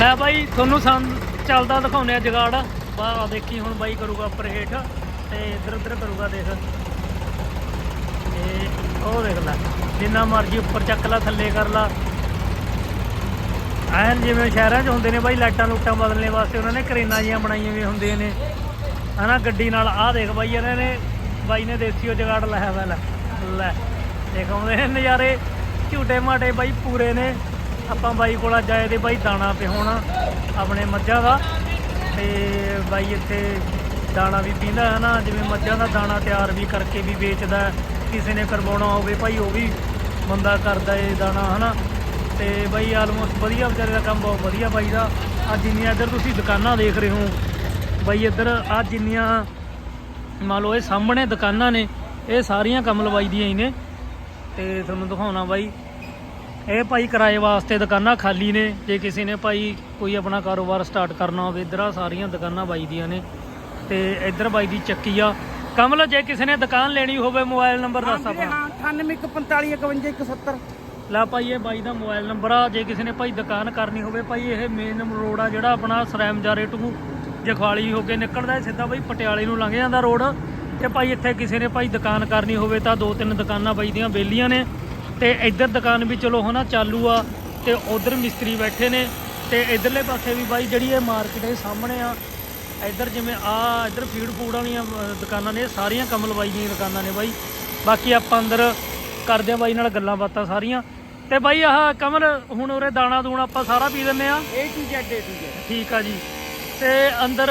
ਮੈਂ ਬਾਈ, ਤੁਹਾਨੂੰ ਸੰਦ ਚੱਲਦਾ ਦਿਖਾਉਨੇ ਆ ਜਗਾੜ। ਬਾ, ਦੇਖੀ ਹੁਣ ਬਾਈ ਕਰੂਗਾ ਉੱਪਰ ਹੇਠ ਤੇ ਇੱਧਰ ਉੱਧਰ ਕਰੂਗਾ ਦੇਖ। ਤੇ ਉਹ ਦੇਖ ਲੈ, ਜਿੰਨਾ ਮਰਜ਼ੀ ਉੱਪਰ ਚੱਕ ਲਾ, ਥੱਲੇ ਕਰ ਲਾ। ਐਨ ਜਿਵੇਂ ਸ਼ਹਿਰਾਂ 'ਚ ਹੁੰਦੇ ਨੇ ਬਾਈ, ਲਾਈਟਾਂ ਲੂਟਾਂ ਬਦਲਣੇ ਵਾਸਤੇ ਉਹਨਾਂ ਨੇ ਕਰੇਨਾਂ ਜੀਆਂ ਬਣਾਈਆਂ ਵੀ ਹੁੰਦੀਆਂ ਨੇ। ਹਨਾ, ਗੱਡੀ ਨਾਲ ਆਹ ਦੇਖ ਬਾਈ, ਇਹਨਾਂ ਨੇ, ਬਾਈ ਨੇ ਦੇਸੀ ਉਹ ਜਗਾੜ ਲਾਇਆ ਵਾ ਲੈ ਲੈ। ਦੇਖ ਆਉਂਦੇ ਨੇ ਨਜ਼ਾਰੇ ਝੂਟੇ ਮਾਟੇ ਬਾਈ ਪੂਰੇ ਨੇ। ਆਪਾਂ ਬਾਈ ਕੋਲ ਅੱਜ ਆਏ ਦੇ ਬਾਈ ਦਾਣਾ ਪਿਹਾਉਣਾ ਆਪਣੇ ਮੱਝਾਂ ਦਾ। ਤੇ ਬਾਈ ਇੱਥੇ ਦਾਣਾ ਵੀ ਪੀਂਦਾ ਹੈ ਨਾ, ਜਿਵੇਂ ਮੱਝਾਂ ਦਾ ਦਾਣਾ ਤਿਆਰ ਵੀ ਕਰਕੇ ਵੀ ਵੇਚਦਾ ਕਿਸੇ ਨੇ ਕਰਵਾਉਣਾ ਹੋਵੇ ਭਾਈ, ਉਹ ਵੀ ਬੰਦਾ ਕਰਦਾ ਏ ਦਾਣਾ ਹਨਾ ਤੇ ਬਾਈ ਆਲਮੋਸਟ ਵਧੀਆ ਵਿਚਾਰੇ ਦਾ ਕੰਮ ਬਹੁਤ ਵਧੀਆ ਬਾਈ ਦਾ। ਆ ਜਿੰਨੀਆਂ ਇੱਧਰ ਤੁਸੀਂ ਦੁਕਾਨਾਂ ਦੇਖ ਰਹੇ ਹੋ। ਬਾਈ ਇੱਧਰ ਆ ਜਿੰਨੀਆਂ ਮੰਨ ਲਓ ਇਹ ਸਾਹਮਣੇ ਦੁਕਾਨਾਂ ਨੇ, ਇਹ ਸਾਰੀਆਂ ਕੰਮ ਲਵਾਈ ਦੀਆਂ ਹੀ ਨੇ। ਤੇ ਤੁਹਾਨੂੰ ਦਿਖਾਉਣਾ ਬਾਈ। ਇਹ ਭਾਈ ਕਿਰਾਏ ਵਾਸਤੇ ਦੁਕਾਨਾਂ ਖਾਲੀ ਨੇ। ਜੇ ਕਿਸੇ ਨੇ ਭਾਈ ਕੋਈ ਆਪਣਾ ਕਾਰੋਬਾਰ ਸਟਾਰਟ ਕਰਨਾ ਹੋਵੇ ਇੱਧਰ ਆ ਸਾਰੀਆਂ ਦੁਕਾਨਾਂ ਬਾਈ ਦੀਆਂ ਨੇ। ਤੇ ਇੱਧਰ ਬਾਈ ਦੀ ਚੱਕੀ ਆ। ਕਮਲ ਜੇ ਕਿਸੇ ਨੇ ਦੁਕਾਨ ਲੈਣੀ ਹੋਵੇ ਮੋਬਾਈਲ ਨੰਬਰ ਦੱਸ ਆਪਣਾ। ਹਾਂ 9845515170 ਲੈ ਭਾਈ ਇਹ ਬਾਈ ਦਾ ਮੋਬਾਈਲ ਨੰਬਰ ਆ। ਜੇ ਕਿਸੇ ਨੇ ਭਾਈ ਦੁਕਾਨ ਕਰਨੀ ਹੋਵੇ ਭਾਈ ਇਹ ਮੇਨ ਰੋਡ ਆ ਜਿਹੜਾ ਆਪਣਾ ਸਰੈਮ ਜਾਰੇ ਟੂ ਜਖਵਾਲੀ ਹੋ ਕੇ ਨਿਕਲਦਾ ਹੈ। ਸਿੱਧਾ ਭਾਈ ਪਟਿਆਲੇ ਨੂੰ ਲੰਘ ਜਾਂਦਾ ਰੋਡ ਤੇ ਭਾਈ ਇੱਥੇ ਕਿਸੇ ਨੇ ਭਾਈ ਦੁਕਾਨ ਕਰਨੀ ਹੋਵੇ ਤਾਂ ਦੋ ਤਿੰਨ ਦੁਕਾਨਾਂ ਬਾਈ ਦੀਆਂ ਬੇਲੀਆਂ ਨੇ। ਤੇ ਇੱਧਰ ਦੁਕਾਨ ਵੀ ਚਲੋ ਹਨਾ ਚਾਲੂ ਆ ਤੇ ਉਧਰ ਮਿਸਤਰੀ ਬੈਠੇ ਨੇ ਤੇ ਇਧਰਲੇ ਪਾਸੇ ਵੀ ਬਾਈ ਜਿਹੜੀ ਇਹ ਮਾਰਕੀਟ ਹੈ ਸਾਹਮਣੇ ਆ ਇੱਧਰ ਜਿਵੇਂ ਆ ਇੱਧਰ ਫੀਡ ਫੂਡ ਵਾਲੀਆਂ ਦੁਕਾਨਾਂ ਨੇ ਇਹ ਸਾਰੀਆਂ ਕਮਲ ਬਾਈ ਦੀਆਂ ਦੁਕਾਨਾਂ ਨੇ ਬਾਈ। ਬਾਕੀ ਆਪਾਂ ਅੰਦਰ ਕਰਦੇ ਆ ਬਾਈ ਨਾਲ ਗੱਲਾਂ ਬਾਤਾਂ ਸਾਰੀਆਂ। ਤੇ ਬਾਈ ਆਹ ਕਮਲ ਹੁਣ ਉਰੇ ਦਾਣਾ ਦੂਣਾ ਆਪਾਂ ਸਾਰਾ ਪੀ ਦਿੰਨੇ ਆ। A to Z A to Z ਠੀਕ ਆ ਜੀ। ਤੇ ਅੰਦਰ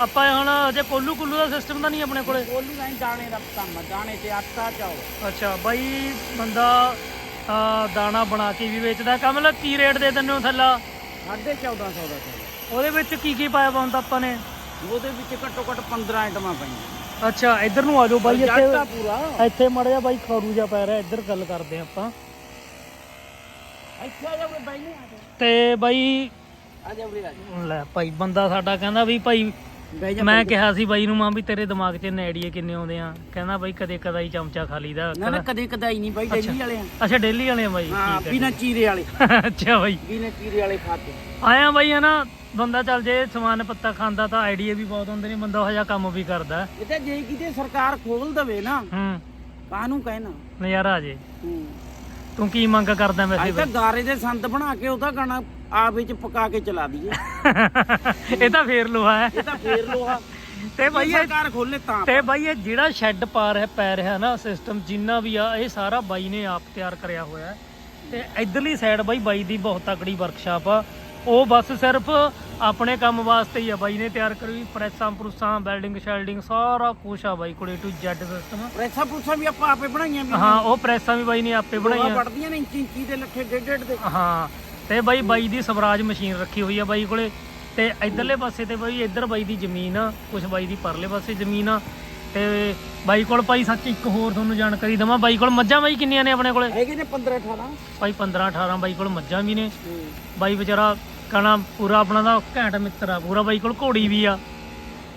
ਆਪਾਂ ਹੁਣ ਅਜੇ ਕੋਲੂ ਕੁੱਲੂ ਦਾ ਸਿਸਟਮ ਤਾਂ ਨਹੀਂ ਆਪਣੇ ਕੋਲੇ? ਕੋਲੂ ਨਹੀਂ ਦਾਣੇ ਦਾ ਕੰਮ ਆ, ਦਾਣੇ ਤੇ ਆਟਾ ਚਾਓ। ਅੱਛਾ ਬਾਈ ਬੰਦਾ ਆ, ਦਾਣਾ ਬਣਾ ਕੇ ਵੀ ਵੇਚਦਾ। ਕਮਲ ਕੀ ਰੇਟ ਦੇ ਦਿੰਦੇ ਹੋ ਥੱਲਾ? 1450 ਦਾ ਉਹਦੇ ਵਿੱਚ ਕੀ ਕੀ ਪਾਇਆ ਹੁੰਦਾ ਆਪਾਂ ਨੇ? ਉਹਦੇ ਵਿੱਚ ਘੱਟੋ ਘੱਟ 15 ਆਈਟਮਾਂ ਪਈਆਂ। ਅੱਛਾ ਇੱਧਰ ਨੂੰ ਆ ਜਾਓ ਬਾਈ ਜੱਟਾ ਇੱਥੇ ਪੂਰਾ। ਇੱਥੇ ਮੜ ਜਾ ਬਾਈ ਖਰੂ ਜਾ ਪੈ ਰਿਹਾ ਇੱਧਰ ਗੱਲ ਕਰਦੇ ਹਾਂ ਆਪਾਂ। ਇੱਥੇ ਆ ਜਾ ਬਾਈ ਨਹੀਂ ਆ ਜਾ ਤੇ ਬਾਈ ਆ ਜਾ ਵੀਰੇ ਆ ਜਾ ਲੈ ਭਾਈ ਬੰਦਾ ਸਾਡਾ ਕਹਿੰਦਾ ਵੀ ਭਾਈ ਬਹਿ ਜਾ ਮੈਂ ਕਿਹਾ ਸੀ ਬਾਈ ਨੂੰ ਮਾਂ ਵੀ ਤੇਰੇ ਦਿਮਾਗ 'ਚ ਨੈੜੀਏ ਕਿੰਨੇ ਆਉਂਦੇ ਆ। ਕਹਿੰਦਾ ਬਾਈ ਕਦੇ ਕਦਾਈ ਚਮਚਾ ਖਾ ਲਈਦਾ ਨਾ ਨਾ ਕਦੇ ਕਦਾਈ ਨਹੀਂ ਬਾਈ ਡੇਲੀ ਵਾਲੇ ਆ। ਅੱਛਾ ਡੇਲੀ ਵਾਲੇ ਆ ਬਾਈ ਹਾਂ ਬਿਨਾ ਚੀਰੇ ਵਾਲੇ। ਹੈ ਅੱਛਾ ਬਾਈ। ਬਿਨਾ ਚੀਰੇ ਵਾਲੇ ਖਾਤੇ ਆਇਆ ਬਾਈ ਹੈ ਨਾ ਬੰਦਾ ਚੱਲ ਜੇ ਸਮਾਨ ਪੱਤਾ ਖਾਂਦਾ ਤਾਂ ਆਈਡੀਆ ਵੀ ਬਹੁਤ ਹੁੰਦੇ ਨੇ ਬੰਦਾ ਉਹ ਜਿਹਾ ਕੰਮ ਵੀ ਕਰਦਾ। ਹੈ। ਇਹ ਤਾਂ ਜੇ ਕਿਤੇ ਸਰਕਾਰ ਖੋਲ ਦਵੇ ਨਾ ਹੂੰ। ਕਾਹਨੂੰ ਕਹਿਣਾ? ਨਜ਼ਾਰਾ ਆ ਜੇ। ਹੂੰ। ਤੂੰ ਕੀ ਮੰਗ ਕਰਦਾ ਵੈਸੇ ਅੱਜ ਤਾਂ ਗਾਰੇ ਦੇ ਸੰਦ ਬਣਾ ਕੇ ਉਹਦਾ ਗਾਣਾ ਆਪ ਵਿੱਚ ਪਕਾ ਕੇ ਚਲਾ ਦਈਏ। ਇਹ ਤਾਂ ਫੇਰ ਲੋਹਾ ਹੈ। ਇਹ ਤਾਂ ਫੇਰ ਲੋਹਾ। ਤੇ ਬਾਈ ਇਹ ਸਰਕਾਰ ਖੋਲੇ ਤਾਂ ਤੇ ਬਾਈ ਇਹ ਜਿਹੜਾ ਸ਼ੈੱਡ ਪਾ ਰਿਹਾ ਪੈ ਰਿਹਾ ਨਾ ਸਿਸਟਮ ਜਿੰਨਾ ਵੀ ਆ ਇਹ ਸਾਰਾ ਬਾਈ ਨੇ ਆਪ ਤਿਆਰ ਕਰਿਆ ਹੋਇਆ ਤੇ ਇਧਰਲੀ ਸਾਈਡ ਬਾਈ ਬਾਈ ਦੀ ਬਹੁਤ ਤਕੜੀ ਵਰਕਸ਼ਾਪ ਆ। ਉਹ ਬਸ ਸਿਰਫ ਆਪਣੇ ਕੰਮ ਵਾਸਤੇ ਹੀ ਆ ਬਾਈ ਨੇ ਤਿਆਰ ਕਰੀ ਪ੍ਰੈਸਾਂ ਪ੍ਰੂਸਾਂ ਵੈਲਡਿੰਗ ਸ਼ੈਲਡਿੰਗ ਸਾਰਾ ਕੁਛ ਆ ਬਾਈ ਕੋਲੇ ਟੂ ਜ਼ੈਡ ਸਿਸਟਮ ਪ੍ਰੈਸਾਂ ਪੁੱਛਾਂ ਵੀ ਆਪਾਂ ਆਪੇ ਬਣਾਈਆਂ ਵੀ ਹਾਂ ਉਹ ਪ੍ਰੈਸਾਂ ਵੀ ਬਾਈ ਨੇ ਆਪੇ ਬਣਾਈਆਂ। ਪੜਦੀਆਂ ਨੇ ਇੰਚੀ ਇੰਚੀ ਦੇ ਲੱਖੇ ਡੇਢ ਡੇਢ ਦੇ। ਹਾਂ ਤੇ ਬਾਈ ਬਾਈ ਦੀ ਸਵਰਾਜ ਮਸ਼ੀਨ ਰੱਖੀ ਹੋਈ ਆ ਬਾਈ ਕੋਲੇ। ਤੇ ਇਧਰਲੇ ਪਾਸੇ ਤੇ ਬਾਈ ਇੱਧਰ ਬਾਈ ਦੀ ਜ਼ਮੀਨ ਆ ਕੁਛ ਬਾਈ ਦੀ ਪਰਲੇ ਪਾਸੇ ਜ਼ਮੀਨ ਆ। ਤੇ ਬਾਈ ਕੋਲ ਭਾਈ ਸੱਚ ਇੱਕ ਹੋਰ ਤੁਹਾਨੂੰ ਜਾਣਕਾਰੀ ਦਵਾਂ। ਬਾਈ ਕੋਲ ਮੱਝਾਂ ਬਾਈ ਕਿੰਨੀਆਂ ਨੇ ਆਪਣੇ ਕੋਲੇ? ਹੈਗੇ ਨੇ 15 18 ਭਾਈ 15 18 ਬਾਈ ਕੋਲ ਮੱਝਾਂ ਵੀ ਨੇ। ਬਾਈ ਵਿਚਾਰਾ ਕਹਣਾ ਪੂਰਾ ਆਪਣਾ ਦਾ ਘੈਂਟ ਮਿੱਤਰ ਆ ਪੂਰਾ ਬਾਈ ਕੋਲ ਘੋੜੀ ਵੀ ਆ।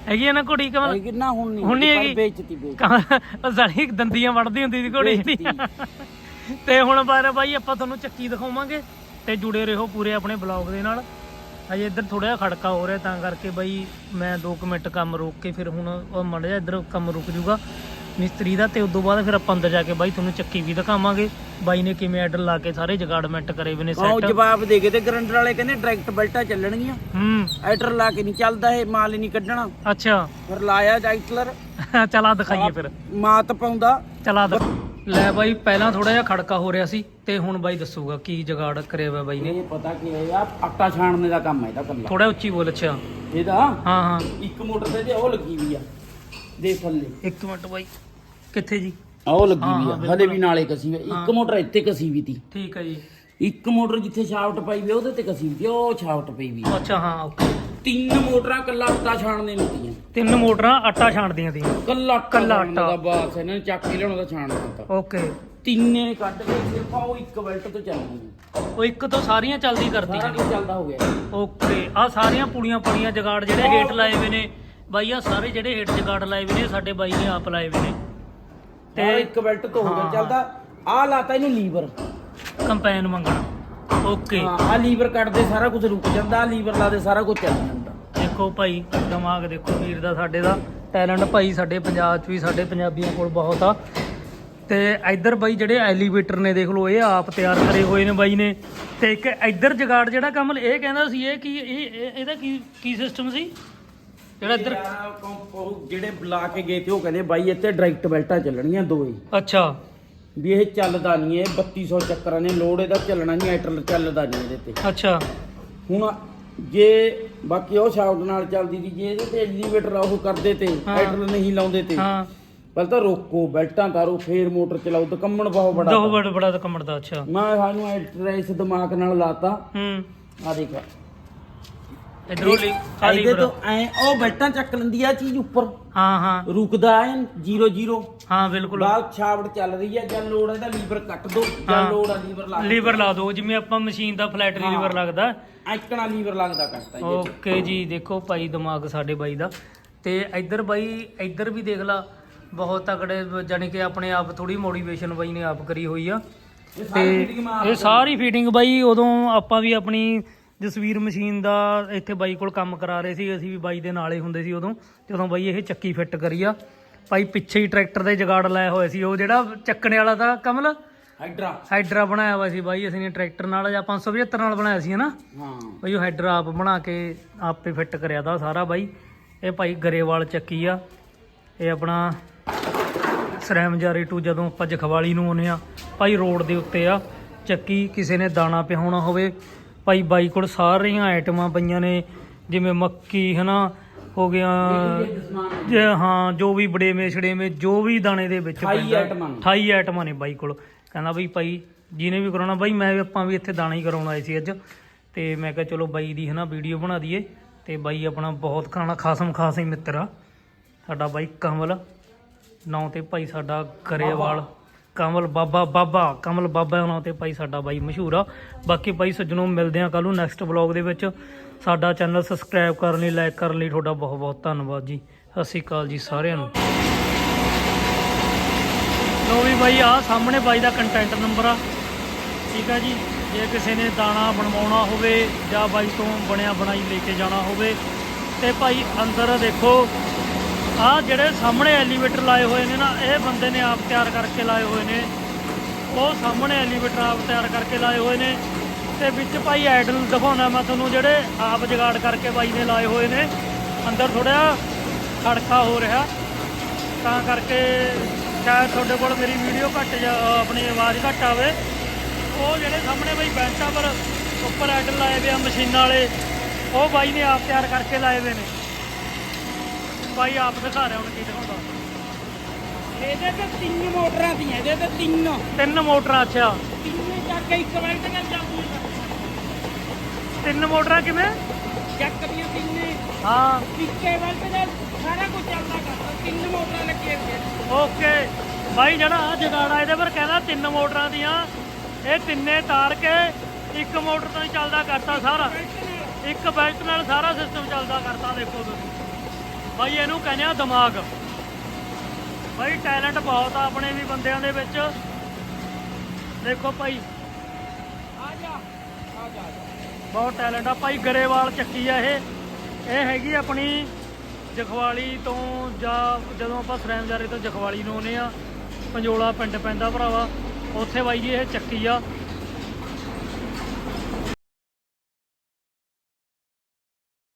ਹੈਗੀ ਆ ਨਾ ਘੋੜੀ ਕਮਲ? ਹੈਗੀ ਨਾ ਹੁਣ ਨਹੀਂ ਹੁਣ ਨਹੀਂ ਹੈਗੀ? ਵੇਚਤੀ ਵੇਚ ਸਾਲੀ ਦੰਦੀਆਂ ਵੜਦੀ ਹੁੰਦੀ ਸੀ ਘੋੜੀ। ਦੀ ਤੇ ਹੁਣ ਬਾਰੇ ਬਾਈ ਆਪਾਂ ਤੁਹਾਨੂੰ ਚੱਕੀ ਦਿਖਾਵਾਂਗੇ। ਤੇ ਜੁੜੇ ਰਹੋ ਪੂਰੇ ਆਪਣੇ ਬਲੌਗ ਦੇ ਨਾਲ। ਅਜੇ ਇੱਧਰ ਥੋੜਾ ਜਿਹਾ ਖੜਕਾ ਹੋ ਰਿਹਾ ਤਾਂ ਕਰਕੇ ਬਾਈ ਮੈਂ 2 ਮਿੰਟ ਕੰਮ ਰੋਕ ਕੇ ਫਿਰ ਹੁਣ ਉਹ ਮੜ ਜਾ ਇੱਧਰ ਕੰਮ ਰੁਕ ਜੂਗਾ। ਮਿਸਤਰੀ ਦਾ ਤੇ ਉਦੋਂ ਬਾਅਦ ਫਿਰ ਆਪਾਂ ਅੰਦਰ ਜਾ ਕੇ ਬਾਈ ਤੁਹਾਨੂੰ ਚੱਕੀ ਵੀ ਦਿਖਾਵਾਂਗੇ। ਬਾਈ ਨੇ ਕਿਵੇਂ ਐਡਰ ਲਾ ਕੇ ਸਾਰੇ ਜਗਾੜਮੈਂਟ ਕਰੇ ਹੋਏ ਨੇ ਉਹ ਸੈੱਟ ਜਵਾਬ ਦੇ ਗਏ ਤੇ ਗਰੰਡਰ ਵਾਲੇ ਕਹਿੰਦੇ ਡਾਇਰੈਕਟ ਬੈਲਟਾਂ ਚੱਲਣਗੀਆਂ। ਹੂੰ। ਐਟਰ ਲਾ ਕੇ ਨਹੀਂ ਚੱਲਦਾ ਇਹ ਮਾਲ ਹੀ ਨਹੀਂ ਕੱਢਣਾ। ਅੱਛਾ। ਫਿਰ ਲਾਇਆ ਡਾਈਟਲਰ ਚਲਾ ਦਿਖਾਈਏ ਫਿਰ। ਮਾਤ ਪਾਉਂਦਾ। ਚਲਾ ਦ ਲੈ ਬਾਈ ਪਹਿਲਾਂ ਥੋੜਾ ਜਿਹਾ ਖੜਕਾ ਹੋ ਰਿਹਾ ਸੀ ਤੇ ਹੁਣ ਬਾਈ ਦੱਸੂਗਾ ਕੀ ਜਗਾੜ ਕਰਿਆ ਹੋਇਆ ਬਾਈ ਨੇ। ਇਹ ਪਤਾ ਕੀ ਹੈ ਆ ਆਟਾ ਛਾਣਨੇ ਦਾ ਕੰਮ ਹੈ ਇਹਦਾ ਕੱਲਾ ਥੋੜਾ ਉੱਚੀ ਬੋਲ ਅੱਛਾ। ਇਹਦਾ? ਹਾਂ ਹਾਂ। ਇੱਕ ਮੋਟਰ ਤੇ ਜੇ ਉਹ ਲੱਗੀ ਵੀ ਆ ਦੇ ਥੱਲੇ। ਇੱਕ ਮਿੰਟ ਬਾਈ। ਕਿੱਥੇ ਜੀ? ਉਹ ਲੱਗੀ ਵੀ ਆ। ਹਲੇ ਵੀ ਨਾਲੇ ਕਸੀ ਵੀ। ਇੱਕ ਮੋਟਰ ਇੱਥੇ ਕਸੀ ਵੀ ਤੀ। ਠੀਕ ਹੈ ਜੀ। ਇੱਕ ਮੋਟਰ ਜਿੱਥੇ ਸ਼ਾਫਟ ਪਾਈ ਵੀ ਉਹਦੇ ਤੇ ਕਸੀ ਵੀ ਤੀ, ਉਹ ਸ਼ਾਫਟ ਪਈ ਵੀ। ਅੱਛਾ ਹਾਂ ਓਕੇ। ਤਿੰਨ ਮੋਟਰਾਂ ਕੱਲਾ ਆਟਾ ਛਾਣਨੇ ਨੂੰ ਤੀਆਂ। ਤਿੰਨ ਮੋਟਰਾਂ ਆਟਾ ਛਾਣਦੀਆਂ ਦੀਆਂ ਕੱਲਾ ਕੱਲਾ ਆਟਾ। ਦਾ ਬਾਸ ਇਹਨਾਂ ਨੇ ਚੱਕ ਕੇ ਲਿਆਉਣਾ ਤਾਂ ਛਾਣਨਾ ਤਾਂ ਓਕੇ। ਤਿੰਨੇ ਕੱਢ ਕੇ ਸਿਰਫ ਉਹ ਇੱਕ ਬੈਲਟ ਤੋਂ ਚੱਲਦੀ ਉਹ ਇੱਕ ਤੋਂ ਸਾਰੀਆਂ ਚੱਲਦੀ ਕਰਦੀ ਸਾਰਾ ਕੁਝ ਚੱਲਦਾ ਹੋ ਗਿਆ। ਓਕੇ। ਆ ਸਾਰੀਆਂ ਪੁੜੀਆਂ ਪੁੜੀਆਂ ਜਗਾੜ ਜਿਹੜੇ ਹੇਠ ਲਾਏ ਹੋਏ ਨੇ। ਬਾਈ ਆ ਸਾਰੇ ਜਿਹੜੇ ਹੇਠ ਜਗਾੜ ਲਾਏ ਹੋਏ ਨੇ ਸਾਡੇ ਬਾਈ ਨੇ ਆਪ ਲਾਏ ਹੋਏ ਨੇ। ਤੇ ਇੱਕ ਬੈਲਟ ਤੋਂ ਹੋ ਗਿਆ। ਚੱਲਦਾ। ਆ ਲਾਤਾ ਇਹਨੂੰ ਲੀਵਰ। ਕੰਪੈਨ ਮੰਗਣਾ। ਓਕੇ ਆ ਲੀਵਰ ਕੱਟਦੇ ਸਾਰਾ ਕੁਝ ਰੁਕ ਜਾਂਦਾ ਲੀਵਰ ਲਾਦੇ ਸਾਰਾ ਕੁਝ ਚੱਲ ਜਾਂਦਾ। ਦੇਖੋ ਭਾਈ ਦਿਮਾਗ ਦੇਖੋ ਵੀਰ ਦਾ ਸਾਡੇ ਦਾ। ਟੈਲੈਂਟ ਭਾਈ ਸਾਡੇ ਪੰਜਾਬ 'ਚ ਵੀ ਸਾਡੇ ਪੰਜਾਬੀਆਂ ਕੋਲ ਬਹੁਤ ਆ। ਤੇ ਇੱਧਰ ਬਾਈ ਜਿਹੜੇ ਐਲੀਵੇਟਰ ਨੇ ਦੇਖ ਲਓ ਇਹ ਆਪ ਤਿਆਰ ਕਰੇ ਹੋਏ ਨੇ ਬਾਈ ਨੇ। ਤੇ ਇੱਕ ਇੱਧਰ ਜਗਾੜ ਜਿਹੜਾ ਕਮਲ ਇਹ ਕਹਿੰਦਾ ਸੀ ਇਹ ਕੀ ਇਹ ਇਹ- ਇਹਦਾ ਕੀ ਕੀ ਸਿਸਟਮ ਸੀ? ਜਿਹੜਾ ਇੱਧਰ ਯਾਰ, ਉਹ- ਉਹ ਜਿਹੜੇ ਬੁਲਾ ਕੇ ਗਏ ਤੇ ਉਹ ਕਹਿੰਦੇ ਬਾਈ ਇੱਥੇ ਡਾਇਰੈਕਟ ਬੈਲਟਾਂ ਚੱਲਣੀਆਂ ਦੋ ਹੀ ਅੱਛਾ। ਵੀ ਇਹ ਚੱਲਦਾ ਨਹੀਂ ਇਹ 3200 ਚੱਕਰਾਂ ਨੇ ਲੋਡ ਇਹਦਾ ਚੱਲਣਾ ਨਹੀਂ ਐਟਲ ਚੱਲਦਾ ਨਹੀਂ ਇਹਦੇ ਤੇ। ਅੱਛਾ। ਹੁਣ ਜੇ ਬਾਕੀ ਉਹ ਸ਼ਾਫਟ ਨਾਲ ਚੱਲਦੀ ਸੀ ਜੇ ਇਹਦੇ ਤੇ ਐਲੀਵੇਟਰ ਉਹ ਕਰਦੇ ਤੇ। ਐਟਲ ਨਹੀਂ ਲਾਉਂਦੇ ਤੇ। ਹਾਂ। ਪਹਿਲਾਂ ਤਾਂ ਰੋਕੋ ਬੈਲਟਾਂ ਤਾਰੋ ਫੇਰ ਮੋਟਰ ਚਲਾਓ ਤਾਂ ਕੰਮਣ ਬਹੁਤ ਬੜਾ ਦੋ ਬੜਾ ਬੜਾ ਤਾਂ ਕਮੜ ਦਾ ਅੱਛਾ। ਮੈਂ ਸਾਨੂੰ ਐਟਰ ਇਸ ਦਿਮਾਗ ਨਾਲ ਲਾਤਾ। ਹੂੰ। ਆ ਦੇਖ। ਇਧਰੋਂ ਲਈ ਖਾਲੀ ਇਹਦੇ ਤੋਂ ਐ ਉਹ ਬੈਲਟਾਂ ਚੱਕ ਲੈਂਦੀ ਆ ਚੀਜ਼ ਉੱਪਰ। ਹਾਂ ਹਾਂ। ਰੁਕਦਾ ਐ 0 0 ਹਾਂ ਬਿਲਕੁਲ। ਬਾਅਦ ਛਾਵਟ ਚੱਲ ਰਹੀ ਆ ਜਾਂ ਲੋਡ ਇਹਦਾ ਲੀਵਰ ਕੱਟ ਦੋ ਜਾਂ ਹਾਂ। ਲੋਡ ਆ ਲੀਵਰ ਲਾ ਲੀਵਰ ਲਾ ਦਿਓ ਜਿਵੇਂ ਆਪਾਂ ਮਸ਼ੀਨ ਦਾ ਫਲੈਟ ਹਾਂ। ਲੀਵਰ ਲੱਗਦਾ। ਐਕਣਾ ਲੀਵਰ ਲੱਗਦਾ ਕੱਟਦਾ ਜੀ ਓਕੇ ਜੀ ਦੇਖੋ ਭਾਈ ਦਿਮਾਗ ਸਾਡੇ ਬਾਈ ਦਾ। ਤੇ ਇੱਧਰ ਬਾਈ ਇੱਧਰ ਵੀ ਦੇਖ ਲਾ ਬਹੁਤ ਤਕੜੇ ਜਾਨੀ ਕਿ ਆਪਣੇ ਆਪ ਥੋੜੀ ਮੋਟੀਵੇਸ਼ਨ ਬਾਈ ਨੇ ਆਪ ਕਰੀ ਹੋਈ ਆ। ਤੇ ਇਹ ਸਾਰੀ ਫੀਟਿੰਗ ਬਾਈ ਉਦੋਂ ਆਪਾਂ ਵੀ ਆਪਣੀ ਜਸਵੀਰ ਮਸ਼ੀਨ ਦਾ ਇੱਥੇ ਬਾਈ ਕੋਲ ਕੰਮ ਕਰਾ ਰਹੇ ਸੀ ਅਸੀਂ ਵੀ ਬਾਈ ਦੇ ਨਾਲ ਹੁੰਦੇ ਸੀ ਉਦੋਂ ਜਦੋਂ ਬਾਈ ਇਹ ਚੱਕੀ ਫਿੱਟ ਕਰੀ ਆ। ਭਾਈ ਪਿੱਛੇ ਹੀ ਟਰੈਕਟਰ ਦੇ ਜਗਾੜ ਲਾਇਆ ਹੋਇਆ ਸੀ ਉਹ ਜਿਹੜਾ ਚੱਕਣੇ ਵਾਲਾ ਤਾਂ ਕਮਲ? ਹਾਈਡਰਾ ਹਾਈਡਰਾ ਬਣਾਇਆ ਹੋਇਆ ਸੀ ਬਾਈ ਅਸੀਂ ਨੇ ਟਰੈਕਟਰ ਨਾਲ ਜਾਂ 575 ਨਾਲ ਬਣਾਇਆ ਸੀ ਹਨਾ? ਹਾਂ। ਬਈ ਉਹ ਹੈਡਰ ਆਪ ਬਣਾ ਕੇ ਆਪੇ ਫਿੱਟ ਕਰਿਆ ਦਾ ਸਾਰਾ ਬਾਈ। ਇਹ ਭਾਈ ਗਰੇਵਾਲ ਚੱਕੀ ਆ। ਇਹ ਆਪਣਾ ਸਰੈਮਜਾਰੀ ਟੂ ਜਦੋਂ ਆਪਾਂ ਜਖਵਾਲੀ ਨੂੰ ਆਉਂਦੇ ਆ। ਭਾਈ ਰੋਡ ਦੇ ਉੱਤੇ ਆ। ਚੱਕੀ ਕਿਸੇ ਨੇ ਦਾਣਾ ਪਿਹਾਉਣਾ ਹੋਵੇ ਭਾਈ ਬਾਈ ਕੋਲ ਸਾਰੀਆਂ ਆਈਟਮਾਂ ਪਈਆਂ ਨੇ ਜਿਵੇਂ ਮੱਕੀ ਹਨਾ ਹੋ ਗਿਆ ਜੇ ਹਾਂ ਜੋ ਵੀ ਬੜੇਵੇਂ ਛੜੇਵੇਂ ਜੋ ਵੀ ਦਾਣੇ ਦੇ ਵਿੱਚ 28 ਪੈਂਦਾ, ਆਈਟਮਾਂ ਨੇ। 28 ਆਈਟਮਾਂ ਨੇ ਬਾਈ ਕੋਲ। ਕਹਿੰਦਾ ਬਈ ਭਾਈ ਜਿਹਨੇ ਵੀ ਕਰਾਉਣਾ ਬਾਈ ਮੈਂ ਆਪਾਂ ਵੀ ਇੱਥੇ ਦਾਣਾ ਹੀ ਕਰਾਉਣ ਆਏ ਸੀ ਅੱਜ। ਤੇ ਮੈਂ ਕਿਹਾ ਚਲੋ ਬਾਈ ਦੀ ਹਨਾ ਵੀਡੀਓ ਬਣਾ ਦਈਏ। ਤੇ ਬਾਈ ਆਪਣਾ ਬਹੁਤ ਖਾਣਾ ਖਾਸਮ ਖਾਸ ਹੀ ਮਿੱਤਰ ਆ। ਸਾਡਾ ਬਾਈ ਕਮਲ ਨਾਂ ਤੇ ਭਾਈ ਸਾਡਾ ਗਰੇਵਾਲ। ਕਮਲ ਬਾਬਾ ਬਾਬਾ, ਕਮਲ ਬਾਬਾ ਉਹਨਾਂ ਤੇ ਭਾਈ ਸਾਡਾ ਬਾਈ ਮਸ਼ਹੂਰ ਆ। ਬਾਕੀ ਭਾਈ ਸੱਜਣੋਂ, ਮਿਲਦੇ ਆ ਕੱਲ ਨੂੰ ਨੈਕਸਟ ਵਲੌਗ ਦੇ ਵਿੱਚ। ਸਾਡਾ ਚੈਨਲ ਸਬਸਕ੍ਰਾਈਬ ਕਰਨ ਲਈ ਲਾਈਕ ਕਰਨ ਲਈ ਤੁਹਾਡਾ ਬਹੁਤ ਬਹੁਤ ਧੰਨਵਾਦ ਜੀ। ਸਤਿ ਸ਼੍ਰੀ ਅਕਾਲ ਜੀ ਸਾਰਿਆਂ ਨੂੰ। ਲੋ ਵੀ ਬਾਈ ਆ ਸਾਹਮਣੇ ਬਾਈ ਦਾ ਕੰਟੈਂਟ ਨੰਬਰ ਆ। ਠੀਕ ਆ ਜੀ, ਜੇ ਕਿਸੇ ਨੇ ਦਾਣਾ ਬਣਵਾਉਣਾ ਹੋਵੇ ਜਾਂ ਬਾਈ ਤੋਂ ਬਣਿਆ ਬਣਾਈ ਲੈ ਕੇ ਜਾਣਾ ਹੋਵੇ। ਤੇ ਭਾਈ ਅੰਦਰ ਦੇਖੋ ਆ ਜਿਹੜੇ ਸਾਹਮਣੇ ਐਲੀਵੇਟਰ ਲਾਏ ਹੋਏ ਨੇ ਨਾ, ਇਹ ਬੰਦੇ ਨੇ ਆਪ ਤਿਆਰ ਕਰਕੇ ਲਾਏ ਹੋਏ ਨੇ। ਉਹ ਸਾਹਮਣੇ ਐਲੀਵੇਟਰ ਆਪ ਤਿਆਰ ਕਰਕੇ ਲਾਏ ਹੋਏ ਨੇ ਤੇ ਵਿੱਚ ਭਾਈ ਆਈਡਲ ਦਿਖਾਉਣਾ ਮੈਂ ਤੁਹਾਨੂੰ ਜਿਹੜੇ ਆਪ ਜਗਾੜ ਕਰਕੇ ਬਾਈ ਨੇ ਲਾਏ ਹੋਏ ਨੇ। ਅੰਦਰ ਥੋੜਾ ਖੜਕਾ ਹੋ ਰਿਹਾ। ਤਾਂ ਕਰਕੇ ਸ਼ਾਇਦ ਤੁਹਾਡੇ ਕੋਲ ਮੇਰੀ ਵੀਡੀਓ ਘੱਟ ਜਾ ਆਪਣੀ ਆਵਾਜ਼ ਘੱਟ ਆਵੇ। ਉਹ ਜਿਹੜੇ ਸਾਹਮਣੇ ਬਾਈ ਬੈਂਚਾਂ ਪਰ ਉੱਪਰ ਐਡਲ ਲਾਏ ਹੋਏ ਆ, ਮਸ਼ੀਨਾਂ ਵਾਲੇ, ਉਹ ਬਾਈ ਨੇ ਆਪ ਤਿਆਰ ਕਰਕੇ ਲਾਏ ਹੋਏ ਨੇ। ਬਾਈ ਆਪ ਦਿਖਾ ਰਿਹਾ ਹੁਣ ਕੀ ਦਿਖਾਉਂਦਾ। ਇਹਦੇ ਤੇ ਤਿੰਨ ਮੋਟਰਾਂ ਦੀਆਂ ਇਹਦੇ ਤੇ ਤਿੰਨ। ਤਿੰਨ ਮੋਟਰਾਂ ਅੱਛਾ। ਤਿੰਨੇ ਚੱਕ ਇੱਕ ਮਿੰਟ ਨਾਲ ਜਾਂਦੀਆਂ ਤਿੰਨ ਮੋਟਰਾਂ ਕਿਵੇਂ? ਚੱਕ ਦੀਆਂ ਤਿੰਨੇ। ਹਾਂ। ਇੱਕੇ ਵਕਤ ਨਾਲ ਸਾਰਾ ਕੁਝ ਚੱਲਦਾ ਕਰਦਾ ਤਿੰਨ ਮੋਟਰਾਂ ਲੱਗੀਆਂ ਹੋਈਆਂ ਓਕੇ। ਬਾਈ ਜਿਹੜਾ ਆ ਜਗਾੜਾ ਇਹਦੇ ਪਰ ਕਹਿੰਦਾ ਤਿੰਨ ਮੋਟਰਾਂ ਦੀਆਂ। ਇਹ ਤਿੰਨੇ ਤਾਰ ਕੇ ਇੱਕ ਮੋਟਰ ਤੋਂ ਹੀ ਚੱਲਦਾ ਕਰਤਾ ਸਾਰਾ। ਇੱਕ ਬੈਲਟ ਨਾਲ ਸਾਰਾ ਸਿਸਟਮ ਚੱਲਦਾ ਕਰਤਾ ਦੇਖੋ ਤੁਸੀਂ। ਬਾਈ, ਇਹਨੂੰ ਕਹਿੰਦੇ ਆ ਦਿਮਾਗ। ਬਾਈ ਟੈਲੈਂਟ ਬਹੁਤ ਆ ਆਪਣੇ ਵੀ ਬੰਦਿਆਂ ਦੇ ਵਿੱਚ। ਦੇਖੋ ਭਾਈ। ਆ ਜਾ ਆ ਜਾ ਬਹੁਤ ਟੈਲੈਂਟ ਆ। ਭਾਈ, ਗਰੇਵਾਲ ਚੱਕੀ ਆ ਇਹ। ਇਹ ਹੈਗੀ ਆਪਣੀ ਜਖਵਾਲੀ ਤੋਂ ਜਾਂ ਜਦੋਂ ਆਪਾਂ ਸਰੈਮਜਾਰੇ ਤੋਂ ਜਖਵਾਲੀ ਨੂੰ ਆਉਂਦੇ ਆ, ਪੰਜੋਲਾ ਪਿੰਡ ਪੈਂਦਾ ਭਰਾਵਾ। ਉੱਥੇ ਬਾਈ ਜੀ ਇਹ ਚੱਕੀ ਆ।